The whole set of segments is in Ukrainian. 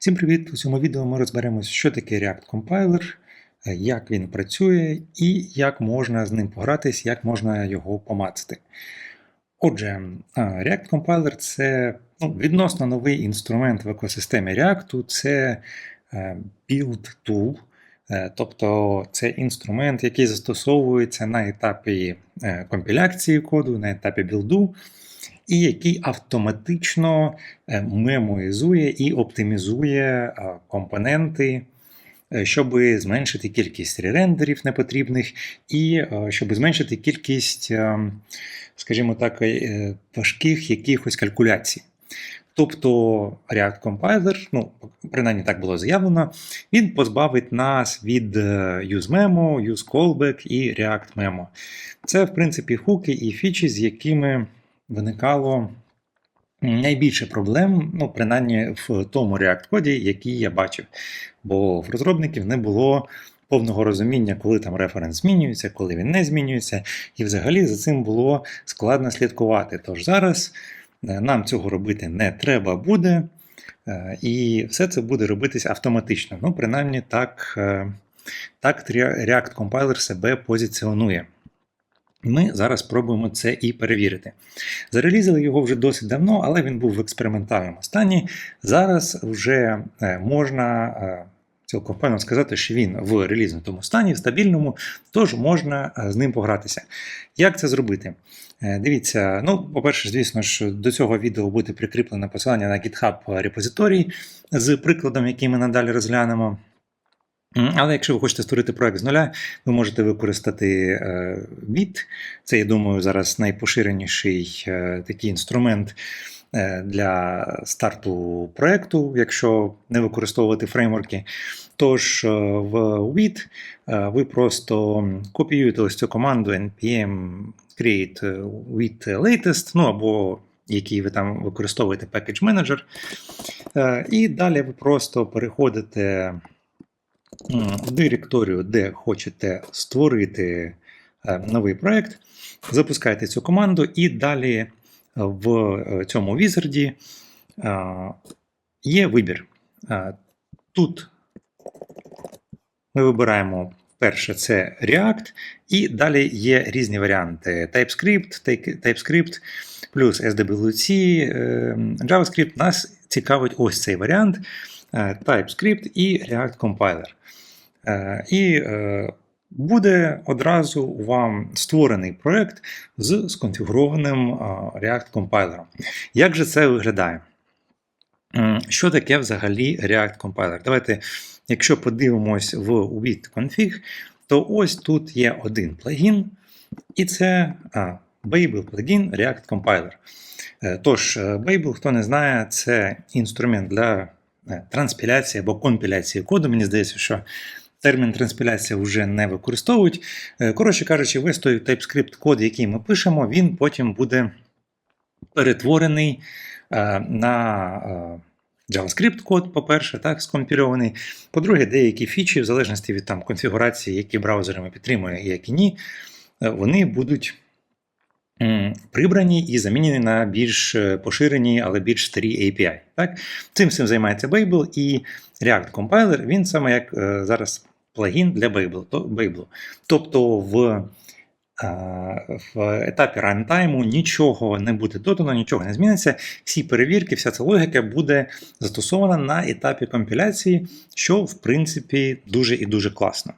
Всім привіт! У цьому відео ми розберемось, що таке React Compiler, е, як він працює і як можна з ним погратись, як можна його помацати. Отже, React Compiler це ну, відносно новий інструмент в екосистемі React, це е, build tool, е, тобто це інструмент, який застосовується на етапі е, компіляції коду, на етапі білду, і який автоматично е, мемоїзує і оптимізує е, компоненти, е, щоб зменшити кількість ререндерів непотрібних, і щоб зменшити кількість, скажімо так, важких якихось калькуляцій. Тобто React Compiler, ну, принаймні так було заявлено, він позбавить нас від useMemo, useCallback і ReactMemo. Це, в принципі, хуки і фічі, з якими виникало найбільше проблем, ну, принаймні в тому React-коді, який я бачив. Бо в розробників не було повного розуміння, коли там референс змінюється, коли він не змінюється, і взагалі за цим було складно слідкувати. Тож зараз е, нам цього робити не треба буде, е, і все це буде робитись автоматично. Ну, принаймні, так, е, так React Compiler себе позиціонує. Ми зараз спробуємо це і перевірити. Зарелізили його вже досить давно, але він був в експериментальному стані. Зараз вже е, можна е, цілком певно сказати, що він в релізнутому стані, в стабільному, тож можна е, з ним погратися. Як це зробити? Дивіться, ну, по-перше, звісно ж, до цього відео буде прикріплене посилання на GitHub репозиторій з прикладом, який ми надалі розглянемо. Але якщо ви хочете створити проект з нуля, ви можете використати е, Це, я думаю, зараз найпоширеніший е, такий інструмент е, для старту проекту, якщо не використовувати фреймворки. Тож в е, ви просто копіюєте ось цю команду npm create with latest, ну або який ви там використовуєте package manager. І далі ви просто переходите в директорію, де хочете створити е, новий проект, запускаєте цю команду, і далі в е, цьому візарді е, є вибір. Тут ми вибираємо перше це React, і далі є різні варіанти: TypeScript, TypeScript плюс SWC, JavaScript. Нас цікавить ось цей варіант. Е, TypeScript і React Compiler. Е, І е, буде одразу вам створений проект з сконфігурованим React Compiler. Як же це виглядає? Що таке взагалі React Compiler? Давайте, якщо подивимось в Config, то ось тут є один плагін, і це Babel плагін React Compiler. Тож, Babel, хто не знає, це інструмент для транспіляції або компіляції коду. Мені здається, що термін транспіляція вже не використовують. Е, Коротше кажучи, весь той TypeScript код, який ми пишемо, він потім буде перетворений е, на е, JavaScript код, по-перше, так, скомпільований. По-друге, деякі фічі, в залежності від там, конфігурації, які браузерами підтримує і які ні, е, вони будуть прибрані і замінені на більш е, поширені, але більш старі API. Так? Цим всім займається Babel і React Compiler, він саме як е, зараз плагін для Babel. то- Babel. Тобто в, е, в етапі рантайму нічого не буде додано, нічого не зміниться. Всі перевірки, вся ця логіка буде застосована на етапі компіляції, що в принципі дуже і дуже класно.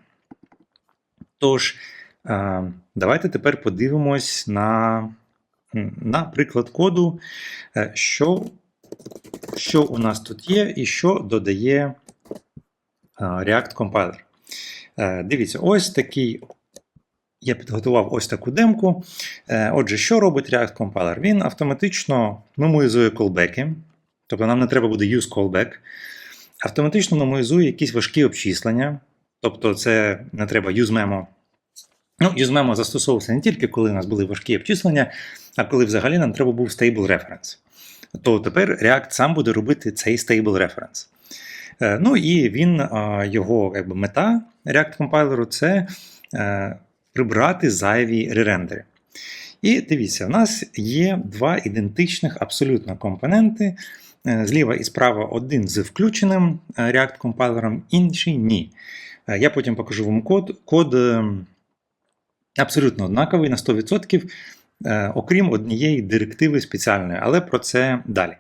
Тож, давайте тепер подивимось на, на приклад коду, е, що, що у нас тут є і що додає е, React Compiler. Е, Дивіться, ось такий. Я підготував ось таку демку. Отже, що робить React Compiler? Він автоматично мемоїзує колбеки, тобто нам не треба буде use callback. Автоматично мемоїзує якісь важкі обчислення, тобто це не треба useMemo. Ну, useMemo застосовувався не тільки коли у нас були важкі обчислення, а коли взагалі нам треба був stable reference. То тепер React сам буде робити цей reference. Е, Ну і він, його якби, мета React компайлеру це е, прибрати зайві ререндери. І дивіться, у нас є два ідентичних абсолютно компоненти, Е, Зліва і справа один з включеним е, React компайлером, інший ні. Е, Я потім покажу вам код. Код е, абсолютно однаковий на 100%, е, окрім однієї директиви спеціальної, але про це далі.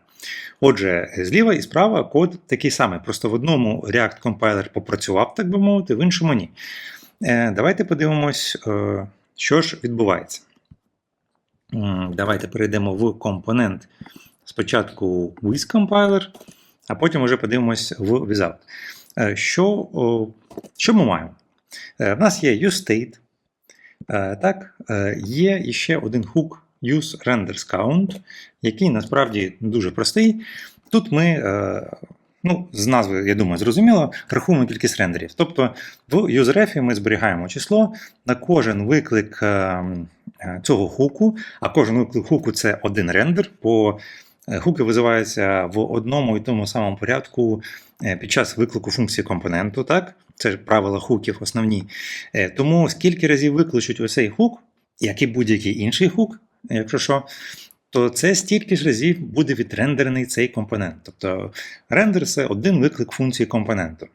Отже, зліва і справа код такий самий, просто в одному React компайлер попрацював, так би мовити, в іншому ні. Е, Давайте подивимось, е, що ж відбувається. Давайте перейдемо в компонент спочатку with compiler, а потім вже подивимось в without. Що, що ми маємо? В нас є useState, так, е, є іще один хук use renders count, який насправді дуже простий. Тут ми, е, ну, з назви, я думаю, зрозуміло, рахуємо кількість рендерів. Тобто в useRef ми зберігаємо число на кожен виклик е, е, цього хуку, а кожен виклик хуку це один рендер. По е, Хуки визиваються в одному і тому самому порядку е, під час виклику функції компоненту. Так? Це правила хуків основні. Е, Тому скільки разів викличуть ось цей хук, як і будь-який інший хук, якщо що, то це стільки ж разів буде відрендерений цей компонент. Тобто рендер це один виклик функції компоненту.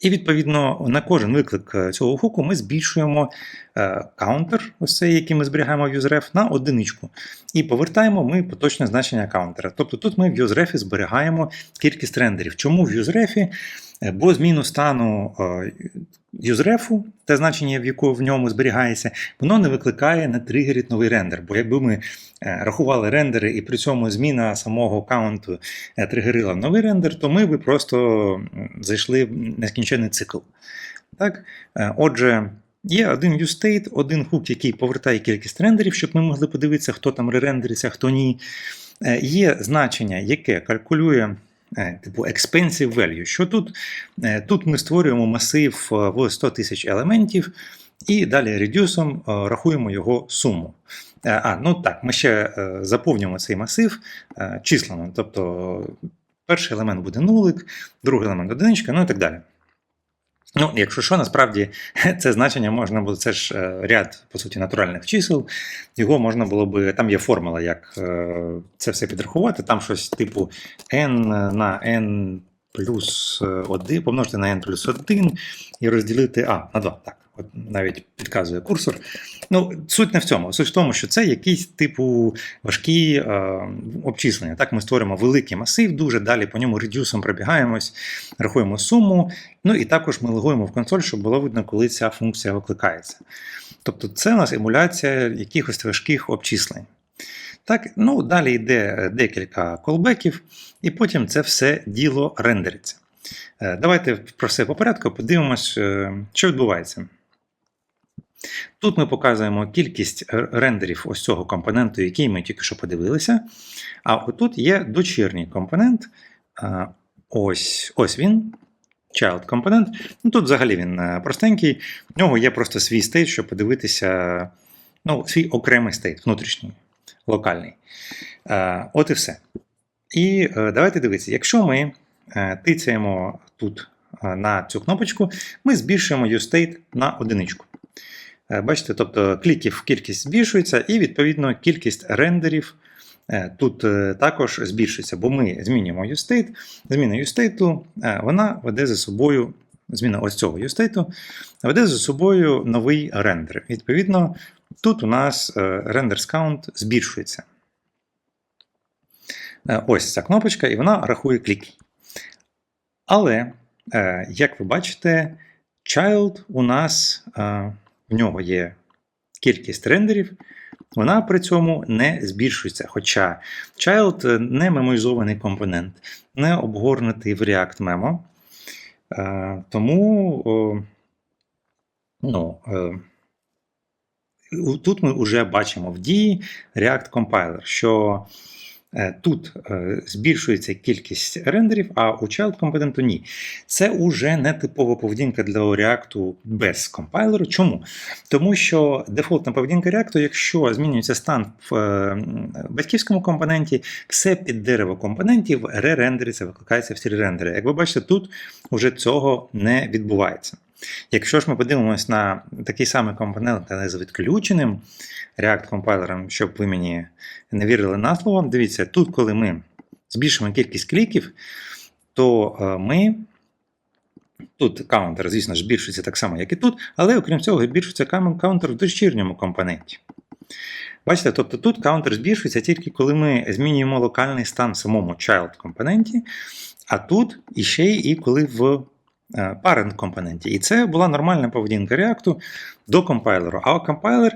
І відповідно на кожен виклик е, цього хуку ми збільшуємо е, каунтер, ось цей, який ми зберігаємо в useRef, на одиничку. І повертаємо ми поточне значення каунтера. Тобто тут ми в useRef зберігаємо кількість рендерів. Чому в useRef? Е, Бо зміну стану useRef, те значення, в якому в ньому зберігається, воно не викликає, не тригерить новий рендер. Бо якби ми е, рахували рендери і при цьому зміна самого каунту е, тригерила новий рендер, то ми би просто зайшли в нескінченний цикл. Так? Е, Отже, є один useState, один хук, який повертає кількість рендерів, щоб ми могли подивитися, хто там ререндериться, хто ні. Є значення, яке калькулює. Е, Типу expensive value. Що тут? Е, Тут ми створюємо масив е, в 100 тисяч елементів, і далі редюсом рахуємо його суму. А, ну так, ми ще заповнюємо цей масив числами. Тобто перший елемент буде нулик, другий елемент одиничка, ну і так далі. Ну, якщо що, насправді це значення можна було, це ж е, ряд, по суті, натуральних чисел. Його можна було би, там є формула, як е, це все підрахувати. Там щось типу n на n плюс 1, помножити на n плюс 1 і розділити А на 2. Так, от навіть підказує курсор. Ну, суть не в цьому. Суть в тому, що це якийсь типу важкі е, обчислення. Так, ми створимо великий масив, дуже далі по ньому редюсом пробігаємось, рахуємо суму. Ну і також ми логуємо в консоль, щоб було видно, коли ця функція викликається. Тобто це у нас емуляція якихось важких обчислень. Так, ну далі йде декілька колбеків, і потім це все діло рендериться. Е, Давайте про все по порядку подивимось, е, що відбувається. Тут ми показуємо кількість рендерів ось цього компоненту, який ми тільки що подивилися. А отут є дочірній компонент. Ось, ось він. Child компонент. Ну, тут взагалі він е, простенький. В нього є просто свій стейт, щоб подивитися ну, свій окремий стейт, внутрішній, локальний. Е, От і все. І е, давайте дивитися, якщо ми тицяємо тут на цю кнопочку, ми збільшуємо useState на одиничку. Е, Бачите, тобто кліків кількість збільшується, і відповідно кількість рендерів е, тут е, також збільшується, бо ми змінюємо useState. Зміна е, вона веде за собою, зміна ось цього useState, веде за собою новий рендер. Відповідно, тут у нас renders count збільшується. Ось ця кнопочка, і вона рахує кліки. Але, як ви бачите, child у нас в нього є кількість рендерів, вона при цьому не збільшується. Хоча child не мемоїзований компонент, не обгорнутий в React Memo. Е, Тому ну, е, тут ми вже бачимо в дії React Compiler, що тут е, збільшується кількість рендерів, а у child компоненту ні. Це уже не типова поведінка для React без компайлеру. Чому? Тому що дефолтна поведінка React, якщо змінюється стан в е, батьківському компоненті, все під дерево компонентів ререндериться, викликається в ці рендери. Як ви бачите, тут вже цього не відбувається. Якщо ж ми подивимось на такий самий компонент, але з відключеним React компайлером, щоб ви мені не вірили на слово, дивіться, тут, коли ми збільшимо кількість кліків, то е, ми. Тут каунтер, звісно ж, збільшується так само, як і тут, але окрім цього, збільшується каунтер в дочірньому компоненті. Бачите, тобто тут каунтер збільшується тільки коли ми змінюємо локальний стан в самому child компоненті, а тут іще і коли в parent компоненті. І це була нормальна поведінка React до компайлеру. А компайлер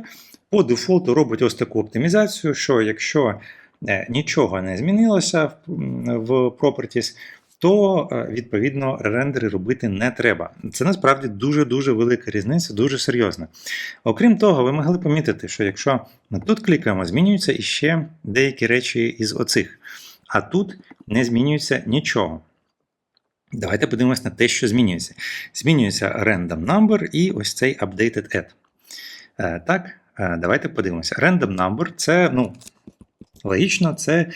по дефолту робить ось таку оптимізацію, що якщо е, нічого не змінилося в в Properties, то е, відповідно рендери робити не треба. Це насправді дуже-дуже велика різниця, дуже серйозна. Окрім того, ви могли помітити, що якщо ми тут клікаємо, змінюються іще деякі речі із оцих, а тут не змінюється нічого. Давайте подивимось на те, що змінюється. Змінюється random number і ось цей updated add. Е, Так, е, давайте подивимося. Random number це, ну, логічно, це е,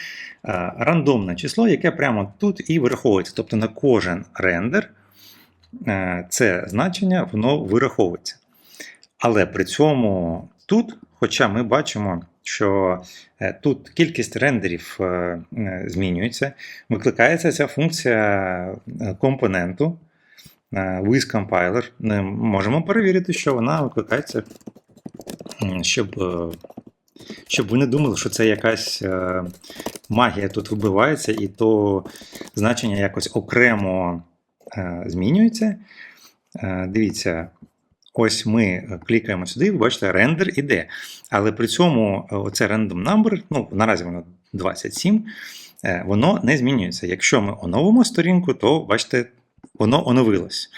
рандомне число, яке прямо тут і вираховується. Тобто на кожен рендер це значення воно вираховується. Але при цьому тут, хоча ми бачимо, що е, тут кількість рендерів е, е, змінюється, викликається ця функція компоненту е, withCompiler. Ми можемо перевірити, що вона викликається, щоб, щоб ви не думали, що це якась магія тут вибивається, і то значення якось окремо змінюється. Дивіться, ось ми клікаємо сюди, ви бачите, рендер іде. Але при цьому е, оце random number, ну наразі воно 27, е, воно не змінюється. Якщо ми оновимо сторінку, то бачите, воно оновилось.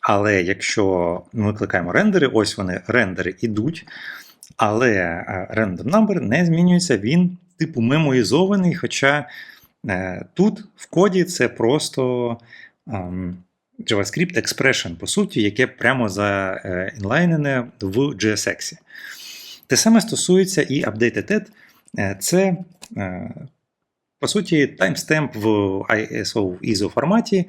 Але якщо ми викликаємо рендери, ось вони рендери ідуть, але е, random number не змінюється, він типу мемоїзований, хоча е, тут в коді це просто. JavaScript expression, по суті, яке прямо заінлайнене в JSX. Те саме стосується і updated. Е, Це, е, по суті, таймстемп в ISO ISO форматі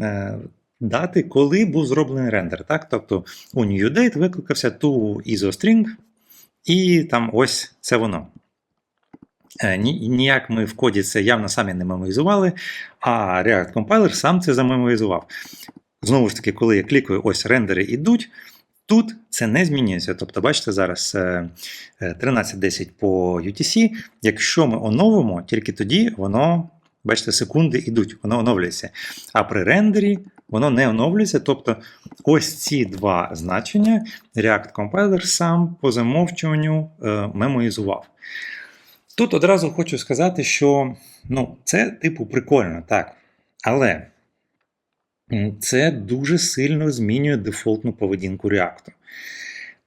е, дати, коли був зроблений рендер. Так? Тобто у new date викликався to ISO string, і там ось це воно. Е, ні- Ніяк ми в коді це явно самі не мемоїзували, а React Compiler сам це замемоїзував. Знову ж таки, коли я клікаю, ось рендери йдуть, тут це не змінюється. Тобто, бачите, зараз е, е, 13.10 по UTC. Якщо ми оновимо, тільки тоді воно, бачите, секунди йдуть, воно оновлюється. А при рендері воно не оновлюється. Тобто, ось ці два значення React Compiler сам по замовчуванню е, мемоїзував. Тут одразу хочу сказати, що ну, це типу прикольно, так. Але це дуже сильно змінює дефолтну поведінку React.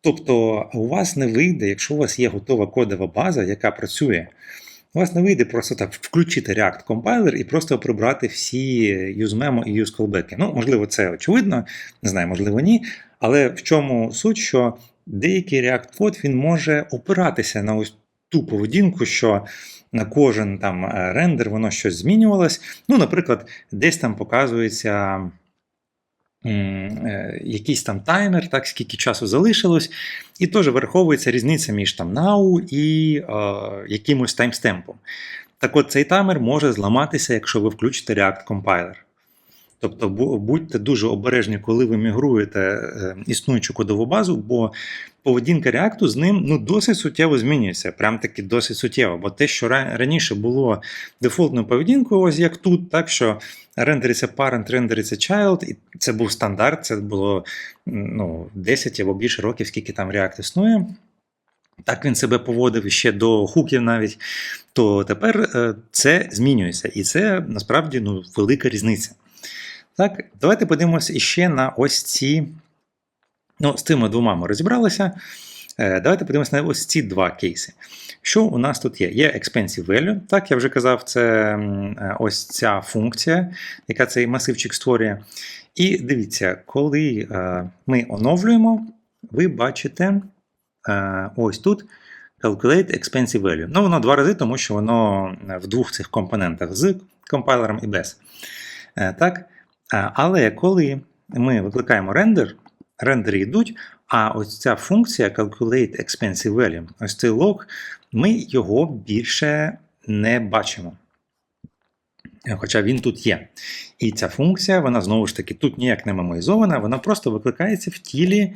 Тобто, у вас не вийде, якщо у вас є готова кодова база, яка працює, у вас не вийде просто так включити React компайлер і просто прибрати всі useMemo і useCallback. Ну, можливо, це очевидно, не знаю, можливо, ні. Але в чому суть, що деякий React код він може опиратися на ось ту поведінку, що на кожен там е, рендер воно щось змінювалось. Ну, наприклад, десь там показується е, якийсь там таймер, так, скільки часу залишилось, і теж враховується різниця між там now і е, якимось таймстемпом. Так от цей таймер може зламатися, якщо ви включите React Compiler. Тобто будьте дуже обережні, коли ви мігруєте е, існуючу кодову базу, бо поведінка React з ним ну, досить суттєво змінюється. Прям таки досить суттєво. Бо те, що раніше було дефолтною поведінкою, ось як тут, так що рендериться parent, рендериться child, і це був стандарт, це було ну, 10 або більше років, скільки там React існує. Так він себе поводив ще до хуків навіть, то тепер е, це змінюється. І це насправді ну, велика різниця. Так, давайте подивимося іще на ось ці. Ну, з тими двома ми розібралися. Е, Давайте подивимося на ось ці два кейси. Що у нас тут є? Є expensive value. Так, я вже казав, це е, ось ця функція, яка цей масивчик створює. І дивіться, коли е, ми оновлюємо, ви бачите ось тут calculate expensive value. Ну, воно два рази, тому що воно в двох цих компонентах з компайлером і без. Так? А, Але коли ми викликаємо рендер, рендери йдуть, а ось ця функція Calculate Expensive Value, ось цей лог, ми його більше не бачимо. Хоча він тут є. І ця функція, вона знову ж таки тут ніяк не мемоїзована, вона просто викликається в тілі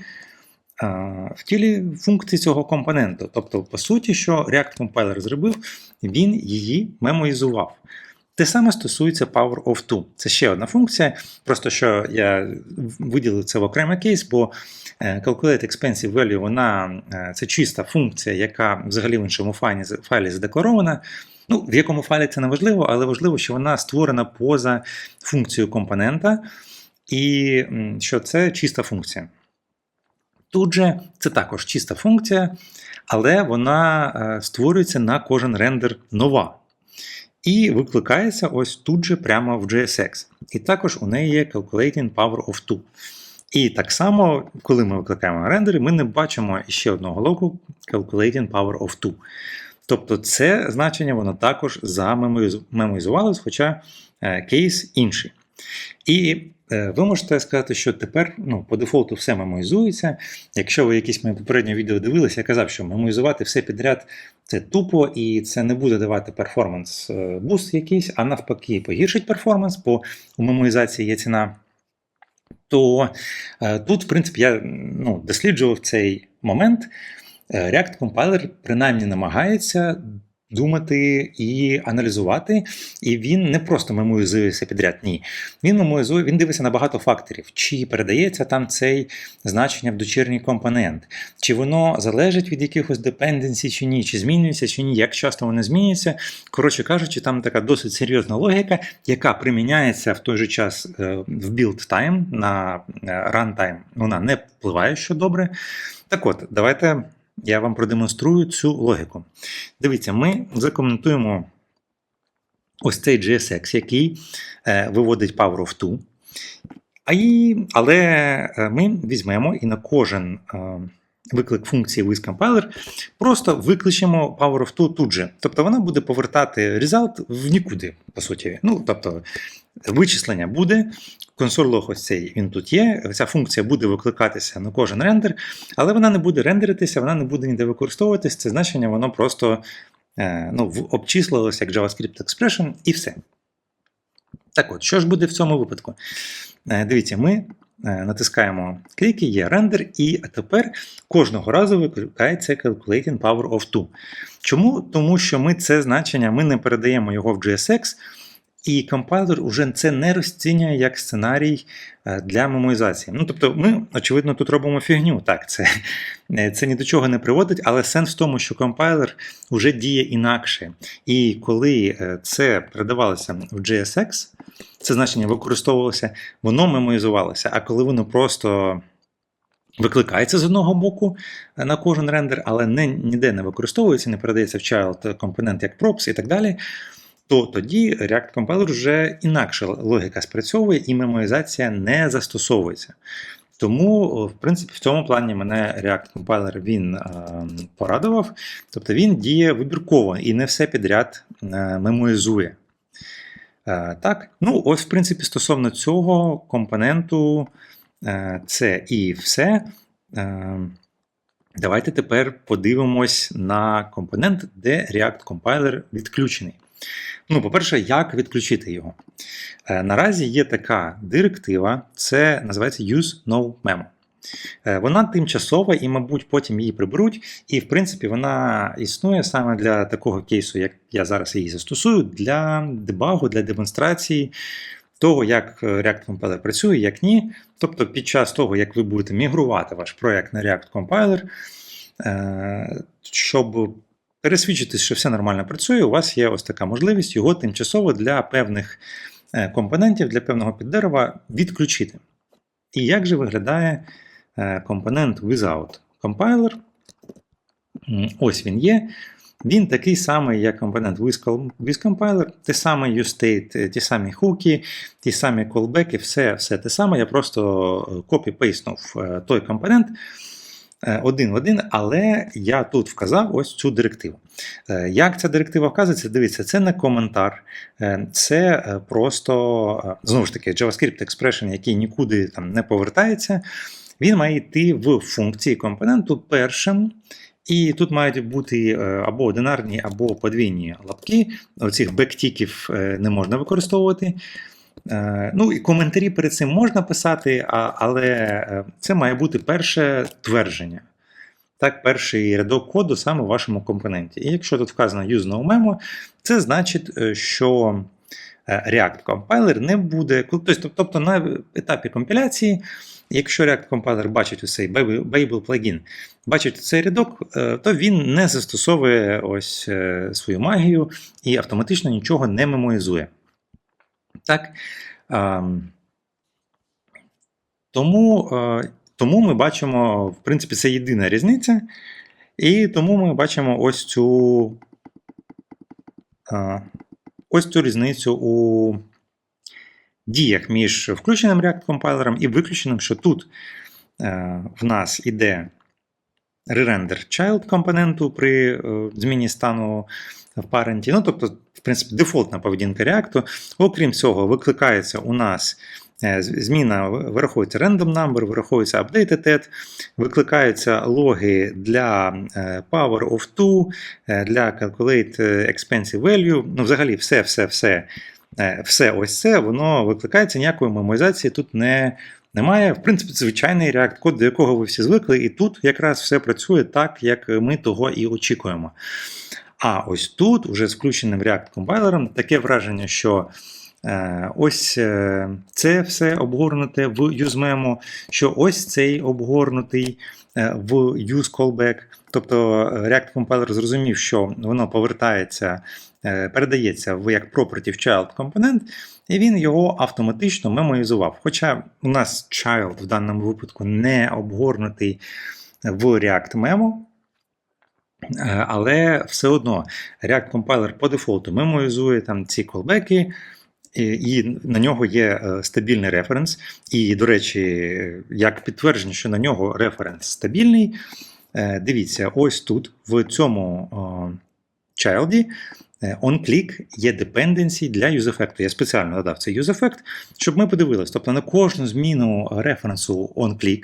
в тілі функції цього компоненту. Тобто, по суті, що React Compiler зробив, він її мемоїзував. Те саме стосується Power of 2. Це ще одна функція. Просто що я виділив це в окремий кейс, бо е, Calculate Expensive Value вона е, це чиста функція, яка взагалі в іншому файлі, файлі задекларована. Ну, в якому файлі це не важливо, але важливо, що вона створена поза функцією компонента, і що це чиста функція. Тут же це також чиста функція, але вона е, створюється на кожен рендер нова. І викликається ось тут же прямо в JSX. І також у неї є Calculating Power of 2. І так само, коли ми викликаємо рендери, ми не бачимо ще одного локу Calculating Power of 2. Тобто це значення воно також замемоїзувалось, хоча е, кейс інший. І ви можете сказати, що тепер ну, по дефолту все мемоїзується. Якщо ви якісь моє попереднє відео дивилися, я казав, що мемоїзувати все підряд це тупо і це не буде давати перформанс буст якийсь, а навпаки, погіршить перформанс, бо у мемоїзації є ціна. То е, тут, в принципі, я ну, досліджував цей момент. Е, React Compiler принаймні намагається думати і аналізувати, і він не просто мемоїзує все підряд. Ні. Він мемоїзує, він дивиться на багато факторів, чи передається там цей значення в дочірній компонент, чи воно залежить від якихось депенденсій чи ні, чи змінюється, чи ні, як часто воно змінюється. Коротше кажучи, там така досить серйозна логіка, яка приміняється в той же час е, в build time на е, runtime. Вона не впливає що добре. Так от, давайте я вам продемонструю цю логіку. Дивіться, ми закоментуємо ось цей JSX, який е, виводить Power of 2. А і, але е, ми візьмемо і на кожен е, виклик функції WizCompiler просто викличемо Power of 2 тут же. Тобто вона буде повертати result в нікуди, по суті. Ну, тобто, вичислення буде, консоль лог ось цей він тут є. Ця функція буде викликатися на кожен рендер, але вона не буде рендеритися, вона не буде ніде використовуватись. Це значення воно просто е, ну, обчислилося як JavaScript Expression і все. Так от, що ж буде в цьому випадку? Е, дивіться, ми е, натискаємо кліки, є рендер, і тепер кожного разу викликається Calculating Power of 2. Чому? Тому що ми це значення ми не передаємо його в JSX. І компайлер уже це не розцінює як сценарій для мемоїзації. Ну, тобто, ми, очевидно, тут робимо фігню. Так, це це ні до чого не приводить, але сенс в тому, що компайлер вже діє інакше. І коли це передавалося в JSX, це значення використовувалося, воно мемоїзувалося. А коли воно просто. Викликається з одного боку на кожен рендер, але не, ніде не використовується, не передається в child компонент як props і так далі то тоді React Compiler вже інакше логіка спрацьовує і мемоїзація не застосовується. Тому, в принципі, в цьому плані мене React Compiler він е, порадував, тобто він діє вибірково і не все підряд е, мемоїзує. Е, так, ну ось, в принципі, стосовно цього компоненту це і все. Давайте тепер подивимось на компонент, де React Compiler відключений. Ну, по-перше, як відключити його? Е, наразі є така директива, це називається Use No Memo. Е, вона тимчасова і, мабуть, потім її приберуть. І, в принципі, вона існує саме для такого кейсу, як я зараз її застосую, для дебагу, для демонстрації того, як React Compiler працює, як ні. Тобто, під час того, як ви будете мігрувати ваш проект на React Compiler, е, щоб пересвідчитись, що все нормально працює, у вас є ось така можливість його тимчасово для певних е, компонентів, для певного піддерева відключити. І як же виглядає е, компонент Without Compiler? Ось він є. Він такий самий, як компонент WithCompiler, той самий useState, е, ті самі хуки, ті самі callbacks, все все те саме. Я просто копі-пейснув той компонент. Е, один в один, але я тут вказав ось цю директиву. Е, як ця директива вказується? Дивіться, це не коментар, е, це просто, знову ж таки, JavaScript Expression, який нікуди там не повертається. він має йти в функції компоненту першим. І тут мають бути або одинарні, або подвійні лапки. Оцих бектіків не можна використовувати. Е, Ну і коментарі перед цим можна писати, але е, це має бути перше твердження. Так, перший рядок коду саме в вашому компоненті. І якщо тут вказано use no memo, це значить, е, що React Compiler не буде. Тобто, тобто на етапі компіляції, якщо React Compiler бачить цей Babel плагін, бачить цей рядок, то він не застосовує ось свою магію і автоматично нічого не мемоїзує. Так. ем, Тому, е, тому ми бачимо, в принципі, це єдина різниця. І тому ми бачимо ось цю, е, ось цю різницю у діях між включеним React компайлером і виключеним, що тут е, в нас іде re-render child компоненту при зміні стану в паренті. Ну, тобто, в принципі, дефолтна поведінка React. Окрім цього, викликається у нас е, зміна, вираховується random number, вираховується updated викликаються логи для е, power of 2, е, для calculate expensive value. Ну, взагалі, все, все, все, все ось це, воно викликається, ніякої мемоїзації тут не. Немає, в принципі, звичайний React код, до якого ви всі звикли, і тут якраз все працює так, як ми того і очікуємо. А ось тут, уже з включеним React компайлером, таке враження, що е, ось е, це все обгорнуте в useMemo, що ось цей обгорнутий е, в useCallback. Тобто е, React компайлер зрозумів, що воно повертається, передається в як property child компонент, і він його автоматично мемоїзував. Хоча у нас child в даному випадку не обгорнутий в React Memo, Але все одно React компайлер по дефолту мемоїзує там ці колбеки, і, на нього є е, стабільний референс. І, до речі, як підтвердження, що на нього референс стабільний, е, дивіться, ось тут, в цьому е, onClick є dependency для useEffect. Я спеціально додав цей useEffect, щоб ми подивилися. Тобто на кожну зміну референсу onClick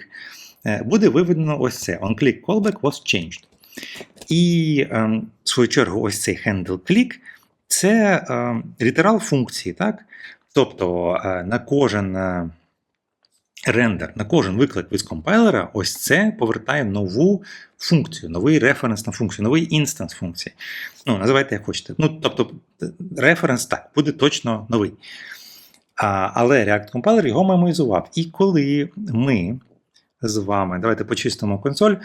е, буде виведено ось це: onClick callback was changed. І, ем, в свою чергу, ось цей handle click це ем, літерал функції, так? Тобто е, на кожен е, рендер, на кожен виклик від компайлера, ось це повертає нову функцію, новий референс на функцію, новий інстанс функції. Ну, називайте як хочете. Ну, тобто, референс так, буде точно новий. А, але React Compiler його мемоїзував. І коли ми з вами, давайте почистимо консоль.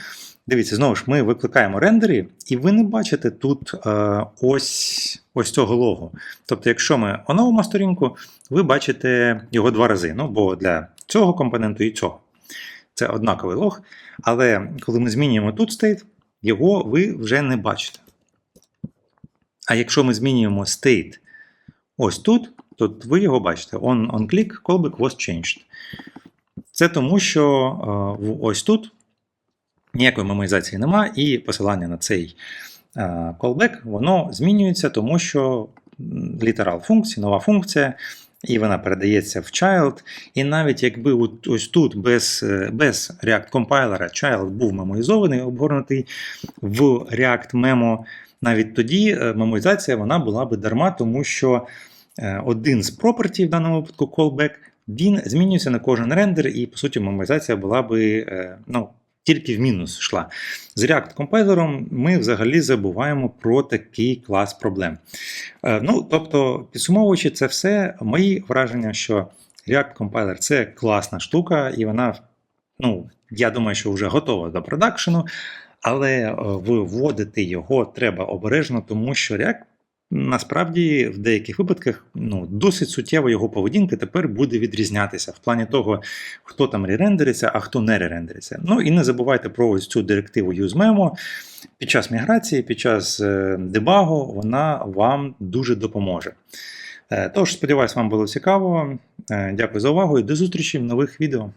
Дивіться, знову ж ми викликаємо рендери, і ви не бачите тут е, ось ось цього логу. Тобто, якщо ми оновимо сторінку, ви бачите його два рази. Ну, бо для цього компоненту і цього. Це однаковий лог. Але коли ми змінюємо тут state, його ви вже не бачите. А якщо ми змінюємо state ось тут, то ви його бачите. On, on click, callback was changed. Це тому, що е, ось тут ніякої мемоїзації нема, і посилання на цей callback, воно змінюється, тому що літерал функції, нова функція, і вона передається в child. І навіть якби от ось тут без, е, без React компайлера child був мемоїзований, обгорнутий в React Memo, навіть тоді е, вона була би дарма, тому що е, один з property, в даному випадку callback, він змінюється на кожен рендер, і по суті мемоїзація була би ну, тільки в мінус йшла. З React компайлером ми взагалі забуваємо про такий клас проблем. Е, Ну, тобто, підсумовуючи це все, мої враження, що React компайлер це класна штука, і вона, ну, я думаю, що вже готова до продакшену, але е, виводити його треба обережно, тому що React насправді в деяких випадках ну, досить суттєво його поведінка тепер буде відрізнятися в плані того, хто там ререндериться, а хто не ререндериться. Ну і не забувайте про ось цю директиву useMemo. Під час міграції, під час е, дебагу вона вам дуже допоможе. Е, Тож, сподіваюсь, вам було цікаво. Е, Дякую за увагу і до зустрічі в нових відео.